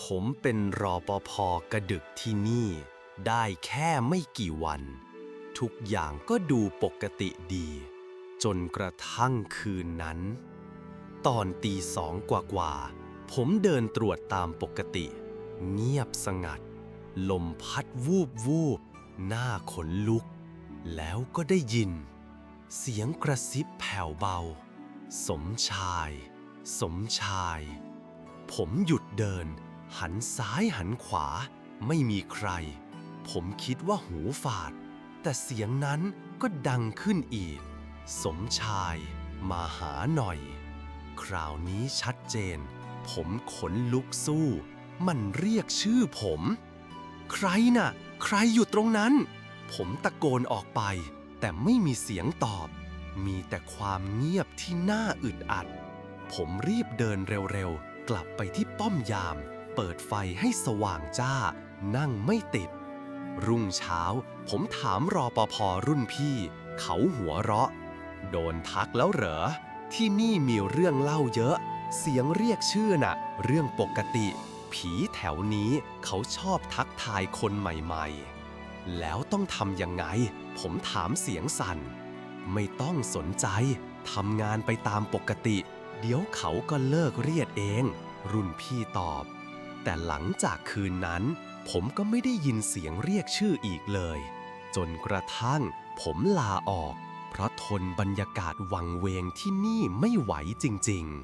ผมเป็นรอปภกระดึกที่นี่ ได้แค่ไม่กี่วัน ทุกอย่างก็ดูปกติดี จนกระทั่งคืนนั้น ตอนตีสองกว่าๆผมเดินตรวจตามปกติ เงียบสงัด ลมพัดวูบวูบหน้าขนลุก แล้วก็ได้ยิน เสียงกระซิบแผ่วเบา สมชาย สมชาย ผมหยุดเดิน หันซ้ายหันขวา ไม่มีใคร ผมคิดว่าหูฝาด แต่เสียงนั้นก็ดังขึ้นอีก สมชายมาหาหน่อย คราวนี้ชัดเจน ผมขนลุกสู้ มันเรียกชื่อผม ใครน่ะ ใครอยู่ตรงนั้น ผมตะโกนออกไป แต่ไม่มีเสียงตอบ มีแต่ความเงียบที่น่าอึดอัด ผมรีบเดินเร็วๆ กลับไปที่ป้อมยาม เปิดไฟให้สว่างจ้า นั่งไม่ติด รุ่งเช้า ผมถามรอปภรุ่นพี่ เขาหัวเราะ โดนทักแล้วเหรอ ที่นี่มีเรื่องเล่าเยอะ เสียงเรียกชื่อน่ะ เรื่องปกติ ผีแถวนี้เขาชอบทักทายคนใหม่ๆ แล้วต้องทำยังไง ผมถามเสียงสั่น ไม่ต้องสนใจทำงานไปตามปกติ เดี๋ยวเขาก็เลิกเรียดเอง รุ่นพี่ตอบ แต่หลังจากคืนนั้น ผมก็ไม่ได้ยินเสียงเรียกชื่ออีกเลย จนกระทั่งผมลาออก เพราะทนบรรยากาศวังเวงที่นี่ไม่ไหวจริง ๆ